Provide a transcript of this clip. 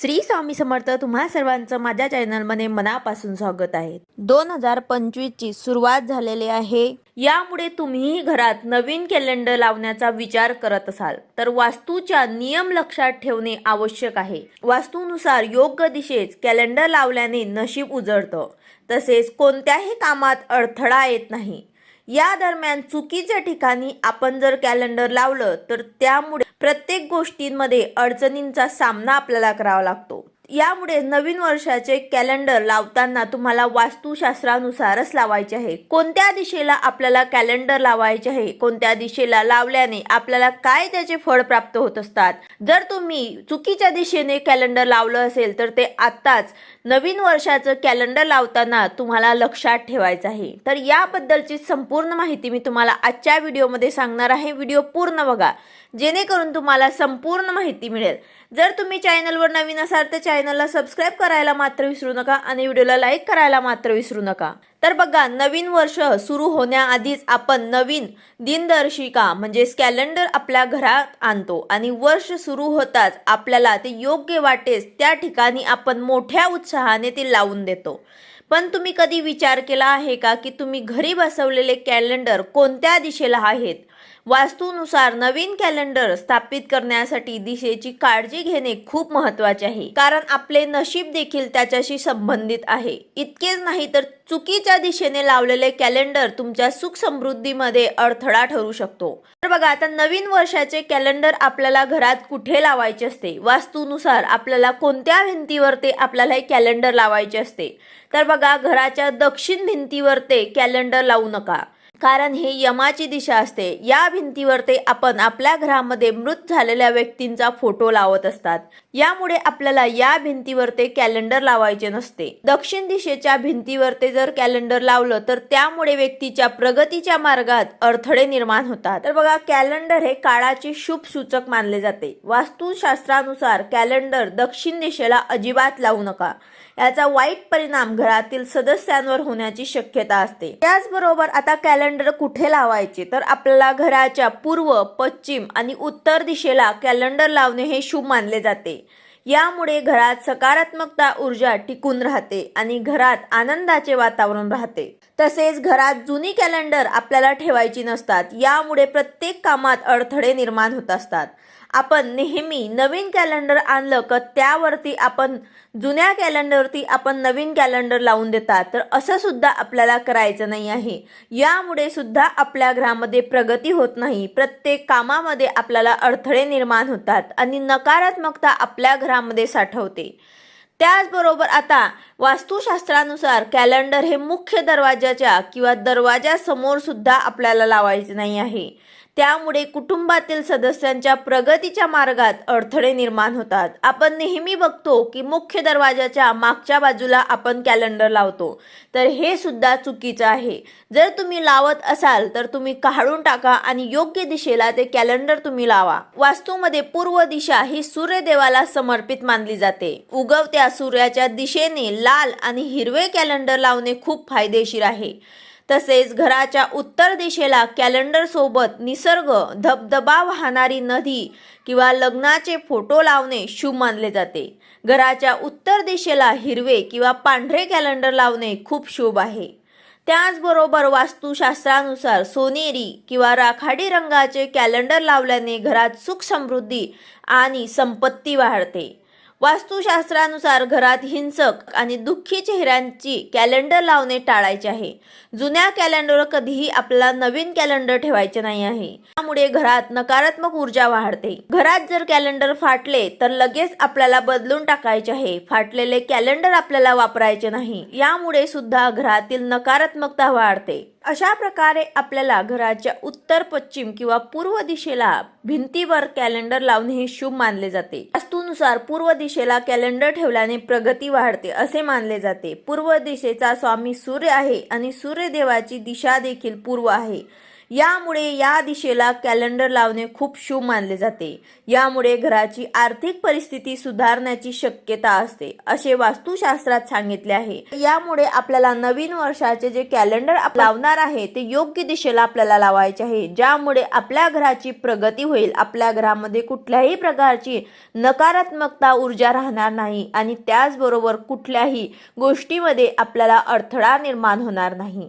श्री स्वामी समर्थ तुम्हा सर्वांचं माझ्या चॅनलमध्ये मनापासून स्वागत आहे. दोन हजार पंचवीसची सुरुवात झालेली आहे. यामुळे तुम्हीही घरात नवीन कॅलेंडर लावण्याचा विचार करत असाल. तर वास्तूच्या नियम लक्षात ठेवणे आवश्यक आहे. वास्तूनुसार योग्य दिशेत कॅलेंडर लावल्याने नशीब उजळतं. तसेच कोणत्याही कामात अडथळा येत नाही. या दरम्यान चुकीच्या ठिकाणी आपण जर कॅलेंडर लावलं तर त्यामुळे प्रत्येक गोष्टींमध्ये अडचणींचा सामना आपल्याला करावा लागतो. यामुळे नवीन वर्षाचे कॅलेंडर लावताना तुम्हाला वास्तुशास्त्रानुसारच लावायचे आहे. कोणत्या दिशेला आपल्याला कॅलेंडर लावायचे आहे? कोणत्या दिशेला लावल्याने आपल्याला काय त्याचे फळ प्राप्त होत असतात? जर तुम्ही चुकीच्या दिशेने कॅलेंडर लावलं असेल तर ते आत्ताच नवीन वर्षाचं कॅलेंडर लावताना तुम्हाला लक्षात ठेवायचं आहे. तर याबद्दलची संपूर्ण माहिती मी तुम्हाला आजच्या व्हिडिओमध्ये सांगणार आहे. व्हिडिओ पूर्ण बघा. जेणेकरून तुम्हाला संपूर्ण माहिती मिळेल. जर तुम्ही चॅनलवर नवीन असाल तर चॅनलला सबस्क्राईब करायला मात्र विसरू नका आणि व्हिडिओला लाईक करायला मात्र विसरू नका. तर बघा नवीन वर्ष सुरू होण्याआधीच आपण नवीन दिनदर्शिका म्हणजेच कॅलेंडर आपल्या घरात आणतो आणि वर्ष सुरू होताच आपल्याला ते योग्य वाटेस त्या ठिकाणी आपण मोठ्या उत्साहाने ते लावून देतो. पण तुम्ही कधी विचार केला आहे का की तुम्ही घरी बसवलेले कॅलेंडर कोणत्या दिशेला आहेत? वास्तूनुसार नवीन कॅलेंडर स्थापित करण्यासाठी दिशेची काळजी घेणे खूप महत्त्वाचे आहे. कारण आपले नशीब देखील त्याच्याशी संबंधित आहे. इतकेच नाही तर चुकीच्या दिशेने लावलेले कॅलेंडर तुमच्या सुख समृद्धीमध्ये अडथळा ठरू शकतो. तर बघा आता नवीन वर्षाचे कॅलेंडर आपल्याला घरात कुठे लावायचे असते? वास्तूनुसार आपल्याला कोणत्या भिंतीवर ते आपल्याला हे कॅलेंडर लावायचे असते? तर बघा घराच्या दक्षिण भिंतीवर ते कॅलेंडर लावू नका. कारण हे यमाची दिशा असते. या भिंतीवर ते आपण आपल्या घरामध्ये मृत झालेल्या व्यक्तींचा फोटो लावत असतात. यामुळे आपल्याला या भिंतीवर ते कॅलेंडर लावायचे नसते. दक्षिण दिशेच्या भिंतीवर ते जर कॅलेंडर लावलं तर त्यामुळे व्यक्तीच्या प्रगतीच्या मार्गात अडथळे निर्माण होतात. तर बघा कॅलेंडर हे काळाचे शुभ सूचक मानले जाते. वास्तुशास्त्रानुसार कॅलेंडर दक्षिण दिशेला अजिबात लावू नका. याचा वाईट परिणाम घरातील सदस्यांवर होण्याची शक्यता असते. त्याचबरोबर आता कॅलेंडर कुठे लावायचे? तर आपल्याला घराच्या पूर्व पश्चिम आणि उत्तर दिशेला कॅलेंडर लावणे हे शुभ मानले जाते. यामुळे घरात सकारात्मकता ऊर्जा टिकून राहते आणि घरात आनंदाचे वातावरण राहते. तसेच घरात जुनी कॅलेंडर आपल्याला ठेवायची नसतात. यामुळे प्रत्येक कामात अडथळे निर्माण होत असतात. आपण नेहमी नवीन कॅलेंडर आणलं का त्यावरती आपण जुन्या कॅलेंडरवरती आपण नवीन कॅलेंडर लावून देतात. तर असं सुद्धा आपल्याला करायचं नाही आहे. यामुळे सुद्धा आपल्या घरामध्ये प्रगती होत नाही. प्रत्येक कामामध्ये आपल्याला अडथळे निर्माण होतात आणि नकारात्मकता आपल्या घरामध्ये साठवते. त्याचबरोबर आता वास्तुशास्त्रानुसार कॅलेंडर हे मुख्य दरवाजाच्या किंवा दरवाजासमोर सुद्धा आपल्याला लावायचे नाही आहे. त्यामुळे कुटुंबातील सदस्यांच्या प्रगतीच्या मार्गात अडथळे निर्माण होतात. आपण नेहमी बघतो की मुख्य दरवाजाच्या मागच्या बाजूला आपण कॅलेंडर लावतो. तर हे सुद्धा चुकीचं आहे. जर तुम्ही लावत असाल तर तुम्ही काढून टाका आणि योग्य दिशेला ते कॅलेंडर तुम्ही लावा. वास्तूमध्ये पूर्व दिशा ही सूर्यदेवाला समर्पित मानली जाते. उगवत्या सूर्याच्या दिशेने लाल आणि हिरवे कॅलेंडर लावणे खूप फायदेशीर आहे. तसेच घराच्या उत्तर दिशेला कॅलेंडर सोबत निसर्ग धबधबा वाहणारी नदी किंवा लग्नाचे फोटो लावणे शुभ मानले जाते. घराच्या उत्तर दिशेला हिरवे किंवा पांढरे कॅलेंडर लावणे खूप शुभ आहे. त्याचबरोबर वास्तुशास्त्रानुसार सोनेरी किंवा राखाडी रंगाचे कॅलेंडर लावल्याने घरात सुख समृद्धी आणि संपत्ती वाढते. वास्तुशास्त्रानुसार घरात हिंसक आणि दुःखी चेहऱ्यांची कॅलेंडर लावणे टाळायचे आहे. जुन्या कॅलेंडर कधीही आपला नवीन कॅलेंडर ठेवायचे नाही आहे. त्यामुळे घरात नकारात्मक ऊर्जा वाढते. घरात जर कॅलेंडर फाटले तर लगेच आपल्याला बदलून टाकायचे आहे. फाटलेले कॅलेंडर आपल्याला वापरायचे नाही. यामुळे सुद्धा घरातील नकारात्मकता वाढते. अशा प्रकारे आपल्याला घराच्या उत्तर पश्चिम किंवा पूर्व दिशेला भिंतीवर कॅलेंडर लावणे हे शुभ मानले जाते. वास्तूनुसार पूर्व दिशेला कॅलेंडर ठेवल्याने प्रगती वाढते असे मानले जाते. पूर्व दिशेचा स्वामी सूर्य आहे आणि सूर्यदेवाची दिशा देखील पूर्व आहे. यामुळे या दिशेला कॅलेंडर लावणे खूप शुभ मानले जाते. यामुळे घराची आर्थिक परिस्थिती सुधारण्याची शक्यता असते असे वास्तुशास्त्रात सांगितले आहे. यामुळे आपल्याला नवीन वर्षाचे जे कॅलेंडर लावणार आहे ते योग्य दिशेला आपल्याला लावायचे आहे. ज्यामुळे आपल्या घराची प्रगती होईल. आपल्या घरामध्ये कुठल्याही प्रकारची नकारात्मकता ऊर्जा राहणार नाही आणि त्याचबरोबर कुठल्याही गोष्टीमध्ये आपल्याला अडथळा निर्माण होणार नाही.